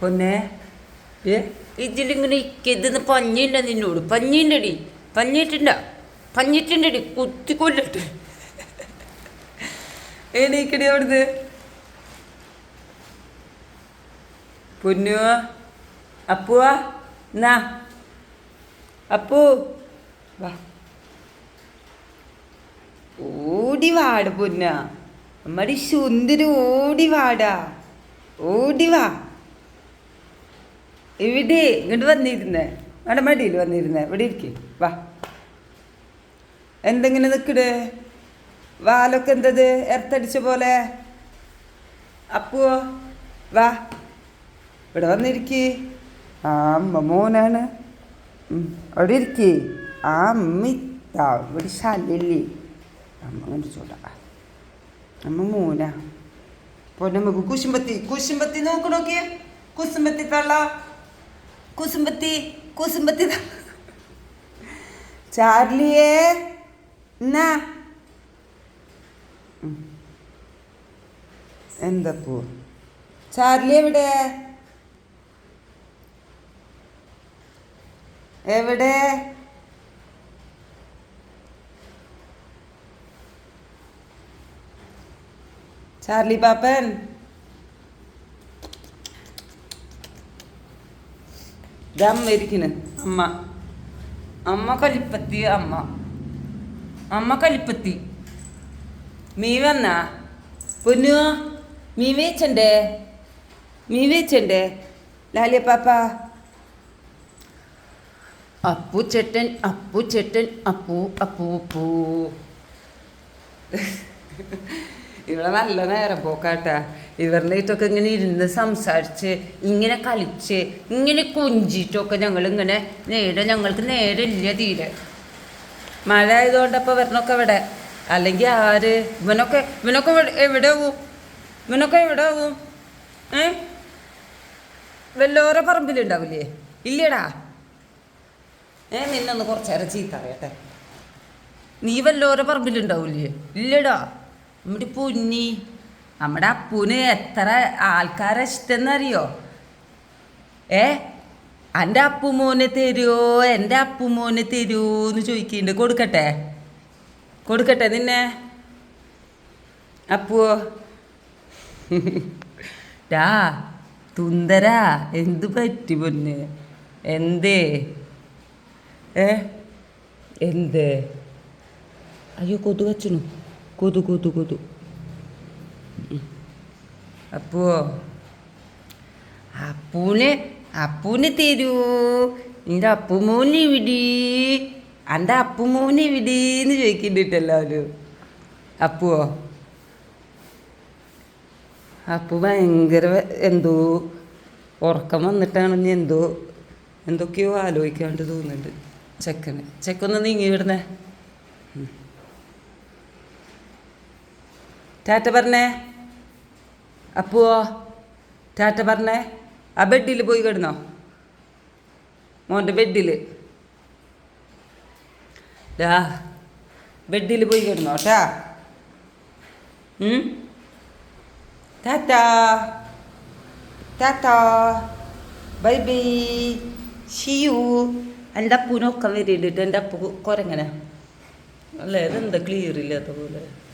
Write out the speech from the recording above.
പൊന്നെ. ഏ? ഇതിലിങ്ങനെ ഇക്കുന്ന പഞ്ഞില്ല നിന്നോട്. പഞ്ഞിണ്ടടി പഞ്ഞിട്ടുണ്ട പഞ്ഞിട്ടുണ്ടടി കുത്തിക്കൊല്ലട്ട്. എണീക്കടി അവിടുന്ന്. പൊന്നു അപ്പുവാ. എന്നാ? അപ്പു. വാ. ഓടി വാട പൊന്ന. അമ്മടി സുന്ദരി ഓടി വാടാ. ഓടി വാ. ഇവിടെ ഇങ്ങോട്ട് വന്നിരുന്നേ. അവിടെ മടിയിൽ വന്നിരുന്നേ. ഇവിടെ ഇരിക്കേ. വാ. എന്തെങ്ങനെ നിൽക്കട് വാലൊക്കെ എന്തത്? എർത്തടിച്ച പോലെ? അപ്പുവോ? വാ. ഇവിടെ വന്നിരിക്കേ. ആ അമ്മ മോനാണ്. അവിടെ ഇരിക്കേ. ആ അമ്മ ഇതാ. ഇവിടെ ശല്യല്ലേ. അമ്മ കണ്ടു ചൂടാ അമ്മ മോനാ. നമുക്ക് കുശുമ്പത്തി കുശുമ്പത്തി നോക്കണോക്കിയേ കുസുമ്പത്തി തള്ള. കുസുമ്പത്തി കുസുമ്പത്തി ത- ചാർലിയേ എന്നാ ഉം. എന്താ പോ ചാർലി എവിടെ എവിടെ ചാർലി പാപ്പൻ ദമ്മ ഇരിക്കണ്. അമ്മ. അമ്മ കലിപ്പത്തി അമ്മ. അമ്മ കലിപ്പത്തി മീ വന്ന? പൊന്നു? മീ വേച്ചണ്ടേ? മീ വേച്ചണ്ടേ? ലാലിയ പാപ്പ. അപ്പു ചേട്ടൻ അപ്പു ചേട്ടൻ അപ്പു അപ്പു അപ്പു. ഇവിടെ നല്ല നേരം പോക്കാട്ടാ. ഇവരുടെ ഇങ്ങനെ ഇരുന്ന് സംസാരിച്ച് ഇങ്ങനെ കളിച്ച് ഇങ്ങനെ കൊഞ്ചിട്ടൊക്കെ ഞങ്ങൾ ഇങ്ങനെ നേരെ ഞങ്ങൾക്ക് നേരെ ഇല്ല തീരെ. മഴ ആയതുകൊണ്ടപ്പോൾ വരണൊക്കെ ഇവിടെ അല്ലെങ്കിൽ ആര്? ഇവനൊക്കെ ഇവനൊക്കെ എവിടെ- എവിടെ പോവും ഇവനൊക്കെ എവിടെ പോവും ഏ? വല്ലോരെ പറമ്പിലുണ്ടാവില്ലേ? ഇല്ലടാ. ഏ നിന്നൊന്ന് കുറച്ചേരം ചീത്ത അറിയട്ടെ നീ വല്ലോരെ പറമ്പിലുണ്ടാവില്ലേ? ഇല്ലടാ. നമ്മുടെ പുന്നി നമ്മുടെ അപ്പൂന് എത്ര ആൾക്കാരെ ഇഷ്ടമെന്നറിയോ ഏ? എന്റെ അപ്പുമോനെ തരുമോ എന്റെ അപ്പുമോനെ തരുമോ എന്ന് ചോദിക്കുന്നുണ്ട് കൊടുക്കട്ടെ? കൊടുക്കട്ടെ നിന്നെ? അപ്പുവോ? ഡാ തുന്തരാ. എന്ത് പറ്റി പൊന്ന്? എന്തേ? ഏ? എന്ത്? അയ്യോ കൊതു വച്ചണു കൊതു കൊതു കൊതു. അപ്പോ അപ്പൂന് അപ്പൂന് തരൂ. നിന്റെ അപ്പുമോന് വിടി എന്റെ അപ്പുമോന് വിടീന്ന് ചോദിക്കുന്നുണ്ട് എല്ലാവരും അപ്പുവോ അപ്പു ഭയങ്കര എന്തോ ഉറക്കം വന്നിട്ടാണെന്ന് എന്തോ എന്തൊക്കെയോ ആലോചിക്കാണ്ട് തോന്നുന്നുണ്ട്. ചെക്കന്. ചെക്കൊന്ന് നീങ്ങി വിടുന്നേ ടാറ്റ പറഞ്ഞേ. അപ്പുവോ ടാറ്റ പറഞ്ഞേ. ആ ബെഡിൽ പോയി കിടന്നോ. മോന്റെ ബെഡിൽ ഡാ ബെഡിൽ പോയി കിടന്നോ ടാ? Tata. Tata. Bye bye. See you എന്റെ അപ്പൂനൊക്കെ വരിയിട്ടിട്ട് എന്റെ അപ്പു കുരങ്ങനെ. അല്ലേ? അതെന്താ ക്ലിയർ ഇല്ലാത്ത പോലെ?